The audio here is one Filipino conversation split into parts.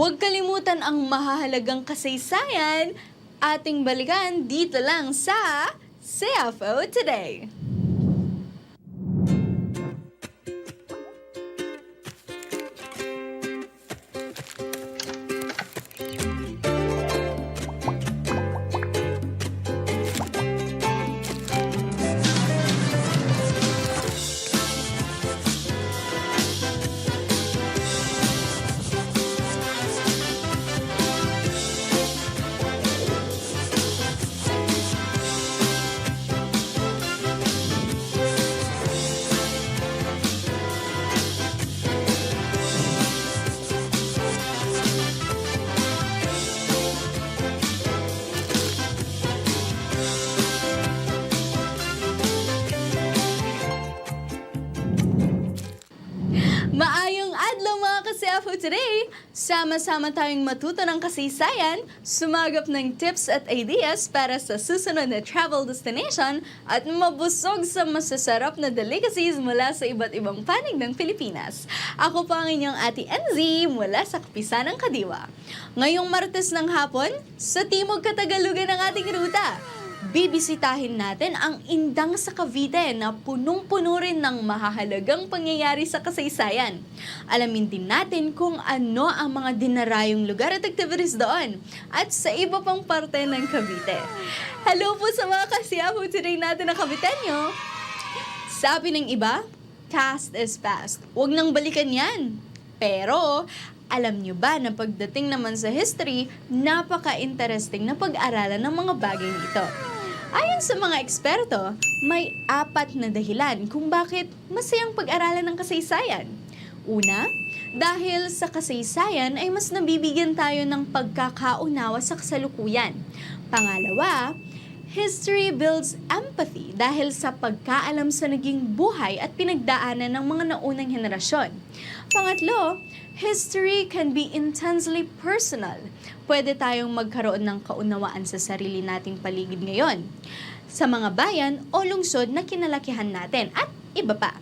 makukutan ang mahahalagang kasaysayan, ating balikan dito lang sa CFO Today. Sama-sama tayong matuto ng kasaysayan, sumagap ng tips at ideas para sa susunod na travel destination at mabusog sa masasarap na delicacies mula sa iba't ibang panig ng Pilipinas. Ako po ang inyong Ate NZ mula sa Kapisan ng Kadiwa. Ngayong Martes ng hapon, sa Timog Katagalugan ang ating ruta bibisitahin natin ang Indang sa Cavite na punong-puno rin ng mahahalagang pangyayari sa kasaysayan. Alamin din natin kung ano ang mga dinarayong lugar at activities doon at sa iba pang parte ng Cavite. Hello po sa mga kasiyapo today natin na Caviteño! Sabi ng iba, past is past. Huwag nang balikan yan. Pero, alam nyo ba na pagdating naman sa history, napaka-interesting na pag-aralan ng mga bagay nito. Ayon sa mga eksperto, may apat na dahilan kung bakit masayang pag-aralan ng kasaysayan. Una, dahil sa kasaysayan ay mas nabibigyan tayo ng pagkakaunawa sa kasalukuyan. Pangalawa, History builds empathy dahil sa pagkaalam sa naging buhay at pinagdaanan ng mga naunang henerasyon. Pangatlo, history can be intensely personal. Pwede tayong magkaroon ng kaunawaan sa sarili nating paligid ngayon, sa mga bayan o lungsod na kinalakihan natin at iba pa.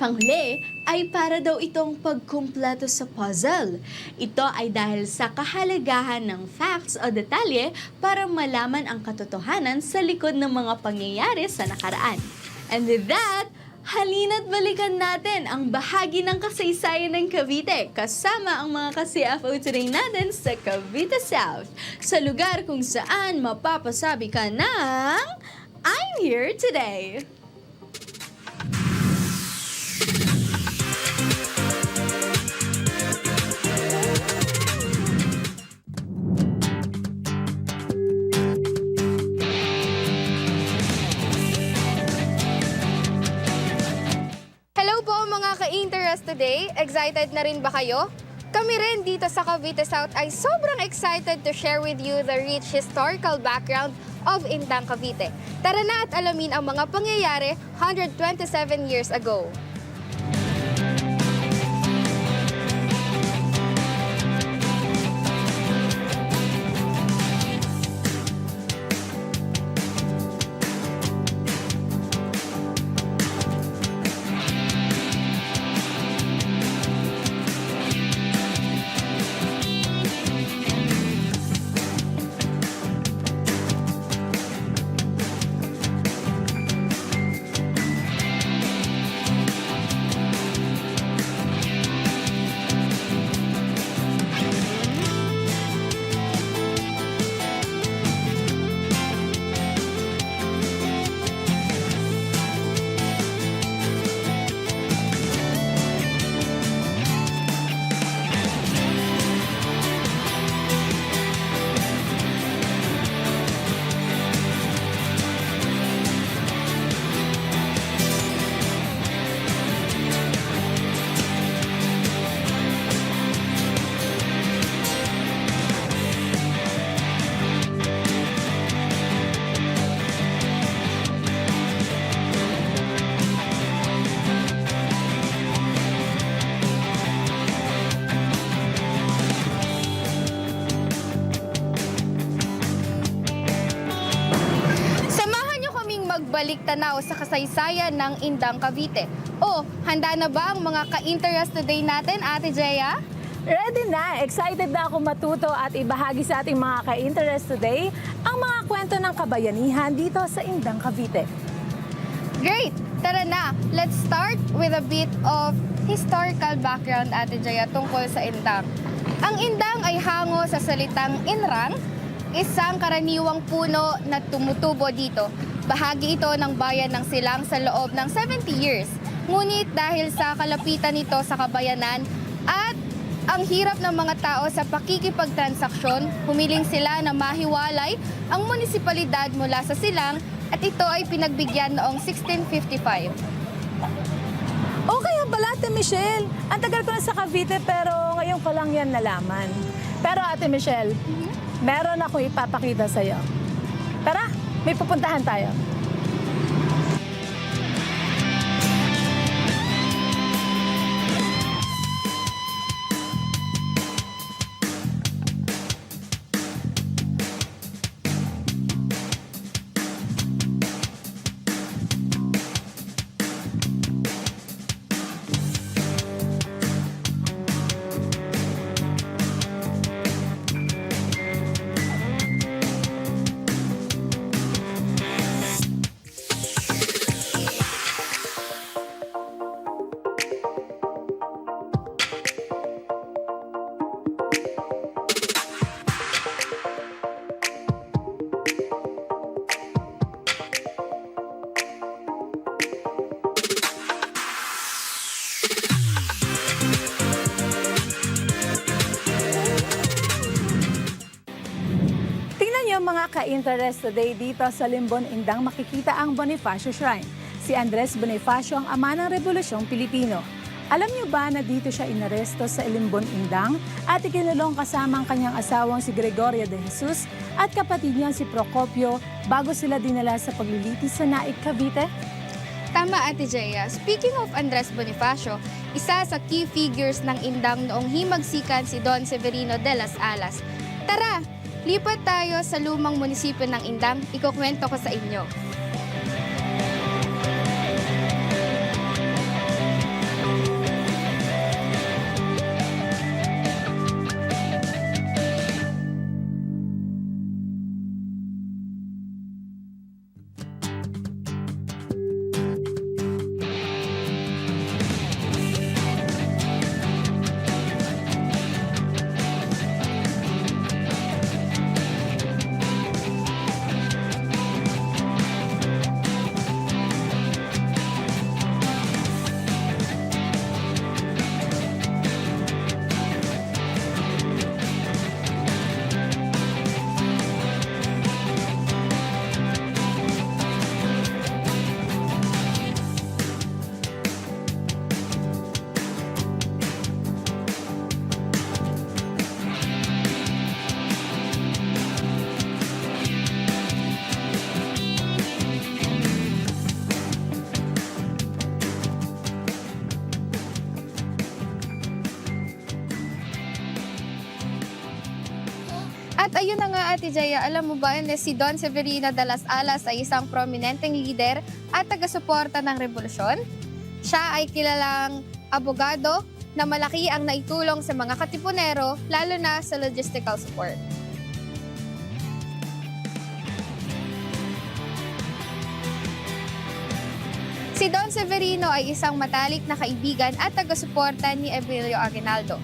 Panghuli ay para daw itong pagkumpleto sa puzzle. Ito ay dahil sa kahalagahan ng facts o detalye para malaman ang katotohanan sa likod ng mga pangyayari sa nakaraan. And with that, halina't balikan natin ang bahagi ng kasaysayan ng Cavite kasama ang mga ka-CFO today natin sa Cavite South, sa lugar kung saan mapapasabi ka ng I'm here today. Today. Excited na rin ba kayo? Kami rin dito sa Cavite South ay sobrang excited to share with you the rich historical background of Intang Cavite. Tara na at alamin ang mga pangyayari 127 years ago. Magbalik tanaw sa kasaysayan ng Indang Cavite. O, handa na ba ang mga ka-interest today natin, Ate Jeya? Ready na! Excited na ako matuto at ibahagi sa ating mga ka-interest today ang mga kwento ng kabayanihan dito sa Indang Cavite. Great! Tara na, let's start with a bit of historical background, Ate Jaya, tungkol sa Indang. Ang Indang ay hango sa salitang Inrang, isang karaniwang puno na tumutubo dito. Bahagi ito ng bayan ng Silang sa loob ng 70 years. Ngunit dahil sa kalapitan nito sa kabayanan at ang hirap ng mga tao sa pakikipagtransaksyon, humiling sila na mahiwalay ang munisipalidad mula sa Silang at ito ay pinagbigyan noong 1655. Okay ang pala, Ate Michelle. Ang tagal ko na sa Cavite pero ngayon ko lang yan nalaman. Pero Ate Michelle, meron akong ipapakita sa'yo. Tara, may pupuntahan tayo. Mga ka-interest today dito sa Limbon Indang makikita ang Bonifacio Shrine. Si Andres Bonifacio ang ama ng Rebolusyong Pilipino. Alam niyo ba na dito siya inaresto sa Limbon Indang at ikinulong kasama ang kanyang asawang si Gregorio de Jesus at kapatid niyang si Procopio bago sila dinala sa paglilitis sa Naik, Cavite? Tama, Ate Jaya. Speaking of Andres Bonifacio, isa sa key figures ng Indang noong himagsikan si Don Severino de las Alas. Tara, lipat tayo sa lumang munisipyo ng Indang. Ikukwento ko sa inyo. At ayun na nga, Ate Jaya, alam mo ba na si Don Severino de las Alas ay isang prominenteng leader at taga-suporta ng revolusyon? Siya ay kilalang abogado na malaki ang naitulong sa mga katipunero, lalo na sa logistical support. Si Don Severino ay isang matalik na kaibigan at taga-suporta ni Emilio Aguinaldo.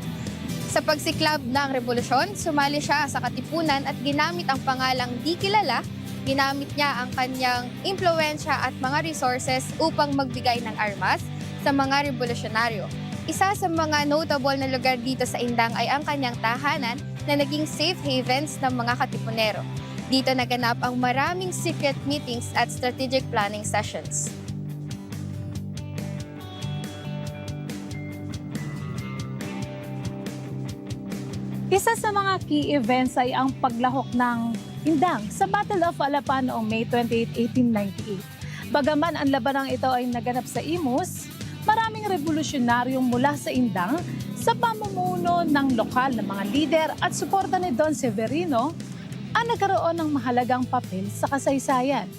Sa pagsiklab ng revolusyon, sumali siya sa katipunan at ginamit ang pangalang di kilala, ginamit niya ang kanyang impluensya at mga resources upang magbigay ng armas sa mga revolusyonaryo. Isa sa mga notable na lugar dito sa Indang ay ang kanyang tahanan na naging safe havens ng mga katipunero. Dito naganap ang maraming secret meetings at strategic planning sessions. Isa sa mga key events ay ang paglahok ng Indang sa Battle of Alapan noong May 28, 1898. Bagaman ang labanang ito ay naganap sa Imus, maraming revolusyonaryong mula sa Indang sa pamumuno ng lokal na mga lider at suporta ni Don Severino ang nagkaroon ng mahalagang papel sa kasaysayan.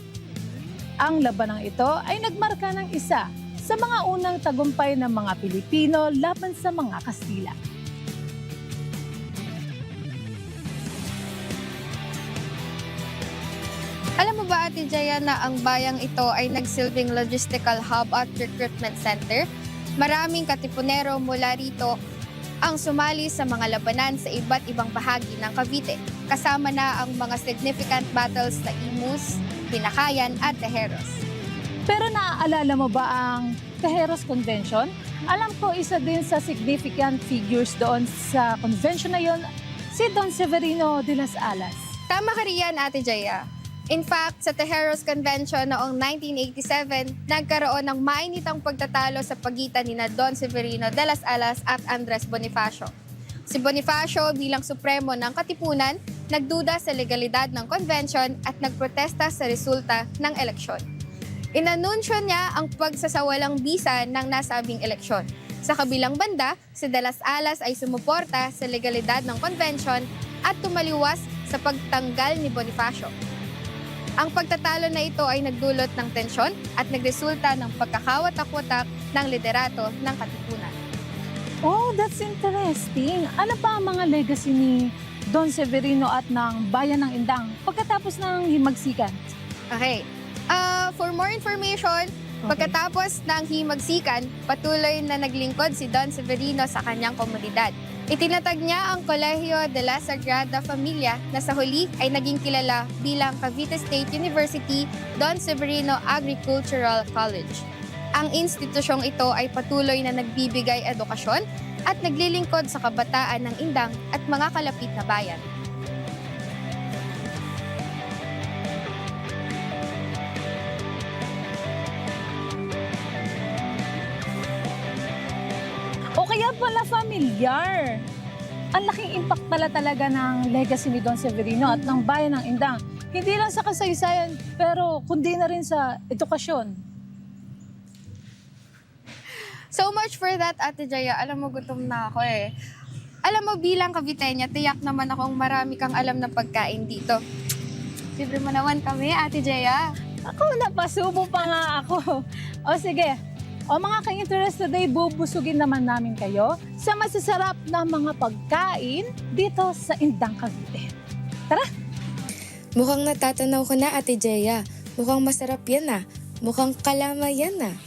Ang labanang ito ay nagmarka ng isa sa mga unang tagumpay ng mga Pilipino laban sa mga Kastila. Ba Ate Jaya na ang bayang ito ay nagsilbing logistical hub at recruitment center? Maraming katipunero mula rito ang sumali sa mga labanan sa iba't ibang bahagi ng Cavite. Kasama na ang mga significant battles sa Imus, Pinakayan at Tejeros. Pero naaalala mo ba ang Tejeros Convention? Alam ko isa din sa significant figures doon sa convention na yon, si Don Severino de las Alas. Tama ka riyan, Ate Jaya. In fact, sa Tejeros Convention noong 1987, nagkaroon ng mainitang pagtatalo sa pagitan ni Don Severino de las Alas at Andres Bonifacio. Si Bonifacio bilang supremo ng Katipunan, nagduda sa legalidad ng convention at nagprotesta sa resulta ng eleksyon. Inanunsyo niya ang pagsasawalang bisa ng nasabing eleksyon. Sa kabilang banda, si De Las Alas ay sumuporta sa legalidad ng convention at tumaliwas sa pagtanggal ni Bonifacio. Ang pagtatalo na ito ay nagdulot ng tensyon at nagresulta ng pagkakawatak-watak ng liderato ng Katipunan. Oh, that's interesting. Ano pa ang mga legacy ni Don Severino at ng Bayan ng Indang pagkatapos ng himagsikan? Okay. Ah, for more information, pagkatapos ng himagsikan, patuloy na naglingkod si Don Severino sa kanyang komunidad. Itinatag niya ang Colegio de la Sagrada Familia na sa huli ay naging kilala bilang Cavite State University Don Severino Agricultural College. Ang institusyong ito ay patuloy na nagbibigay edukasyon at naglilingkod sa kabataan ng Indang at mga kalapit na bayan. Pala familiar. Ang laking impact pala talaga ng legacy ni Don Severino at ng Bayan ng Indang. Hindi lang sa kasaysayan, pero kundi na rin sa edukasyon. So much for that, Ate Jaya. Alam mo, gutom na ako eh. Alam mo, bilang Caviteña, tiyak naman akong marami kang alam na pagkain dito. Libre mo naman kami, Ate Jaya. Ako, napasubo pa nga ako. O sige, o mga ka-interest today, bubusugin naman namin kayo sa masasarap na mga pagkain dito sa Indang Cavite. Mukhang natatanaw ko na, Ate Jeya. Mukhang masarap yan ah. Mukhang kalama yan ah.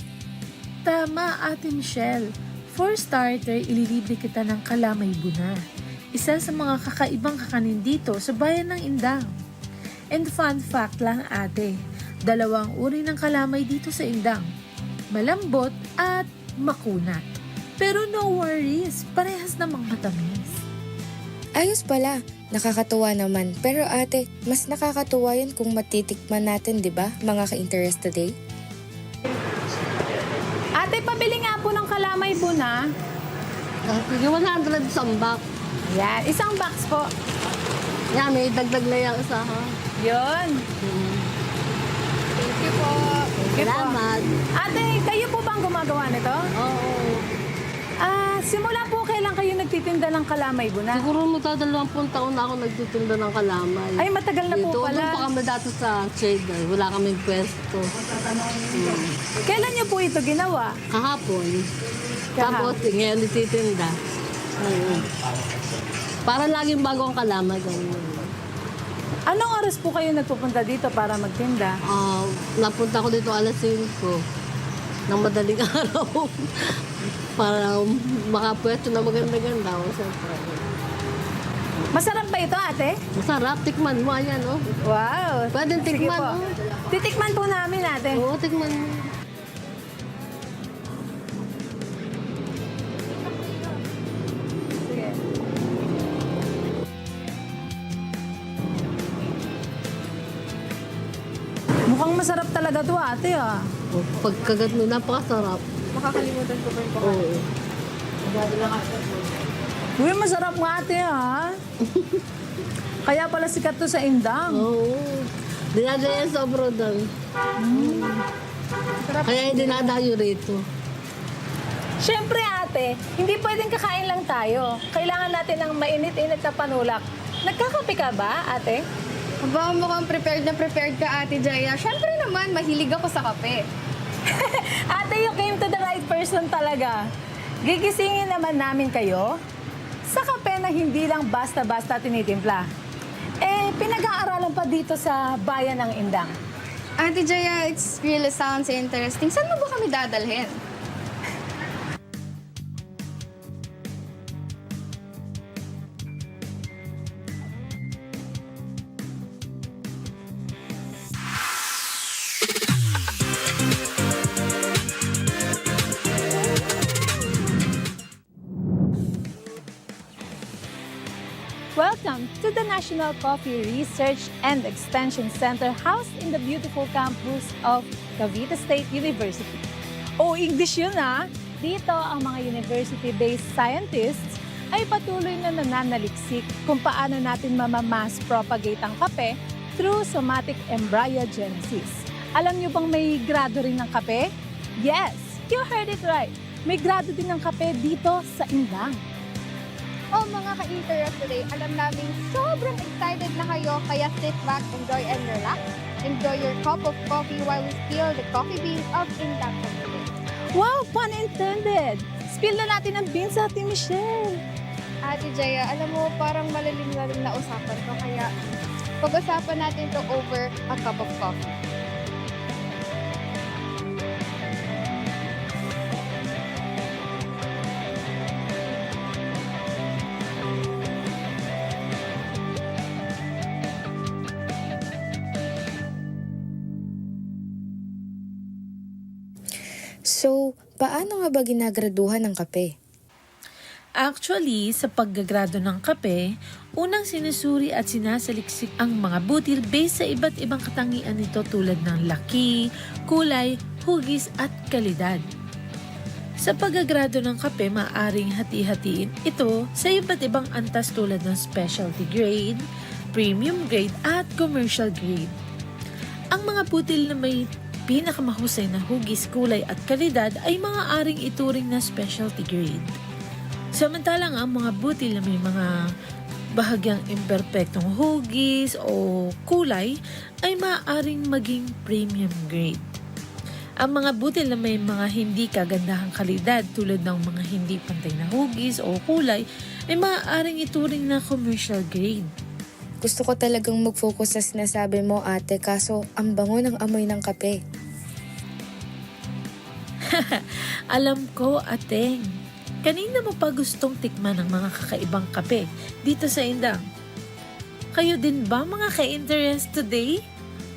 Tama, Ate Michelle. For starter, ililibre kita ng kalamay buna. Isa sa mga kakaibang kakanin dito sa bayan ng Indang. And fun fact lang ate, dalawang uri ng kalamay dito sa Indang. Malambot at makunat. Pero no worries, parehas namang matamis. Ayos pala. Nakakatuwa naman. Pero ate, mas nakakatuwa yan kung matitikman natin, di ba? Mga ka-interest today. Ate, pabili nga po ng kalamay po na. Sige, 100 sambak. Yan, isang box po. Yan, may dagdag na yung isa, ha? Yun. Thank you po. Salamat. Ate, kayo po ba ang gumagawa nito? Oo. Ah, simula po kailan kayo nagtitinda ng kalamay buna? Siguro magdadalawampung taon na ako nagtitinda ng kalamay. Ay, matagal na po Dito, pala. doon pa kami dati sa trader. Wala kaming pwesto. Hmm. Kailan niyo po ito ginawa? Kahapon. Kahapon. Tapos, ngayon nagtitinda. Oo. Para laging bago ang kalamay. Ganun. Anong oras po kayo nagpupunta dito para magtinda? Ah, napunta ko dito alas 5 ng madaling araw. para makapwesto na maganda-ganda. O, siyempre. Masarap ba ito, ate? Masarap. Tikman mo. Ayan, oh. Wow. Pwede tikman, po. oh. Titikman po namin, ate. Oo, tikman mo. Talaga to, ate, ah. Oh, pagkagat mo, napakasarap. Makakalimutan ko pa yung Oo. Uy, masarap nga, ate, ha? Kaya pala sikat to sa Indang. Oo. Dinadala yan sa abroad. Kaya hindi dinadayo rito. Siyempre, ate, hindi pwedeng kakain lang tayo. Kailangan natin ng mainit-init na panulak. Nagkakape ka ba, ate? Aba, mukhang prepared na prepared ka, Ate Jaya. Siyempre naman, mahilig ako sa kape. Ate, you came to the right person talaga. Gigisingin naman namin kayo sa kape na hindi lang basta-basta tinitimpla. Eh, pinag-aaralan pa dito sa bayan ng Indang. Ate Jaya, it's really sounds interesting. Saan mo ba kami dadalhin? To the National Coffee Research and Extension Center housed in the beautiful campus of Cavite State University. O English yun ah! Dito ang mga university-based scientists ay patuloy na nananaliksik kung paano natin mamamass propagate ang kape through somatic embryogenesis. Alam niyo bang may grado rin ng kape? Yes, you heard it right. May grado din ng kape dito sa Indang. Oh, mga ka-interest today, alam namin sobrang excited na kayo, kaya sit back, enjoy and relax. Enjoy your cup of coffee while we spill the coffee beans of Indang today. Wow, pun intended! Spill na natin ang beans sa Ate Michelle. Ate Jaya, alam mo, parang malalim-lalim na usapan to, kaya pag-usapan natin to over a cup of coffee. So, paano nga ba ginagraduhan ng kape? Actually, sa paggagrado ng kape, unang sinusuri at sinasaliksik ang mga butil based sa iba't ibang katangian nito tulad ng laki, kulay, hugis at kalidad. Sa paggagrado ng kape, maaring hati-hatiin ito sa iba't ibang antas tulad ng specialty grade, premium grade at commercial grade. Ang mga butil na may pinakamahusay na hugis, kulay at kalidad ay maaaring ituring na specialty grade. Samantalang ang mga butil na may mga bahagyang imperpektong hugis o kulay ay maaaring maging premium grade. Ang mga butil na may mga hindi kagandahang kalidad tulad ng mga hindi pantay na hugis o kulay ay maaaring ituring na commercial grade. Gusto ko talagang mag-focus sa sinasabi mo ate kaso ang bango ng amoy ng kape. Alam ko, ateng. Kanina mo pa gustong tikman ng mga kakaibang kape dito sa Indang. Kayo din ba mga ka-interest today?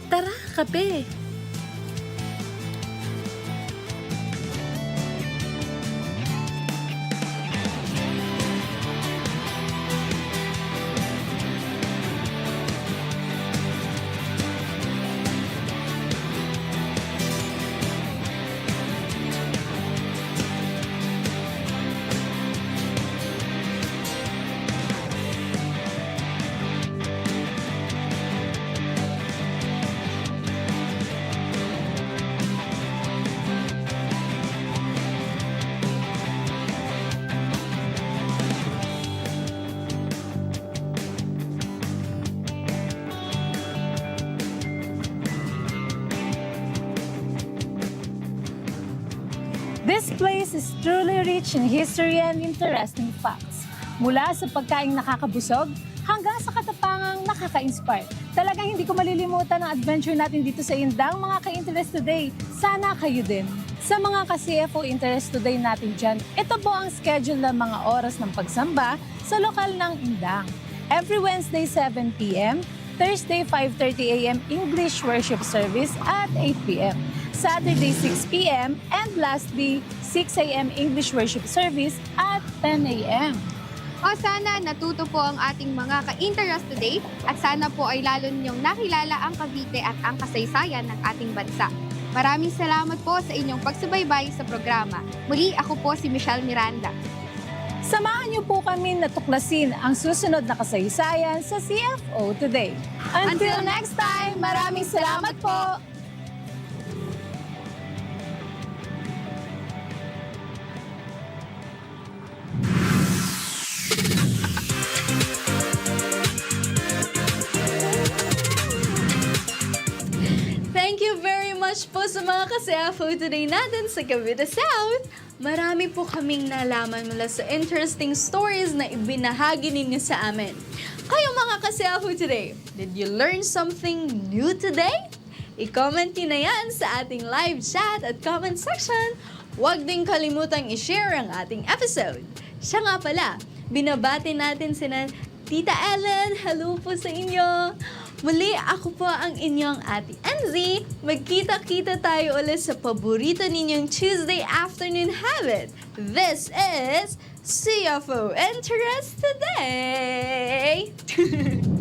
Tara, kape! In history and interesting facts. Mula sa pagkaing nakakabusog hanggang sa katapangang nakaka-inspire. Talagang hindi ko malilimutan ang adventure natin dito sa Indang, mga ka-interest today. Sana kayo din. Sa mga ka-CFO interest today natin dyan, ito po ang schedule ng mga oras ng pagsamba sa lokal ng Indang. Every Wednesday 7 p.m., Thursday 5.30 a.m. English Worship Service at 8 p.m. Saturday 6 p.m. and lastly 6 a.m. English Worship Service at 10 a.m. O sana natuto po ang ating mga ka-interest today at sana po ay lalo ninyong nakilala ang Cavite at ang kasaysayan ng ating bansa. Maraming salamat po sa inyong pagsubaybay sa programa. Muli, ako po si Michelle Miranda. Samahan niyo po kami na tuklasin ang susunod na kasaysayan sa CFO Today. Until next time, maraming salamat po! Sa mga ka-CFO today natin sa Cavite South. Marami po kaming nalaman mula sa interesting stories na ibinahagi ninyo sa amin. Kayo mga ka-CFO today, did you learn something new today? I-comment nyo na yan sa ating live chat at comment section. Huwag din kalimutang i-share ang ating episode. Siya nga pala, binabati natin sina Tita Ellen. Hello po sa inyo. Muli, ako po ang inyong Ate Enzi. Magkita-kita tayo ulit sa paborito ninyong Tuesday afternoon habit. This is CFO Interest Today!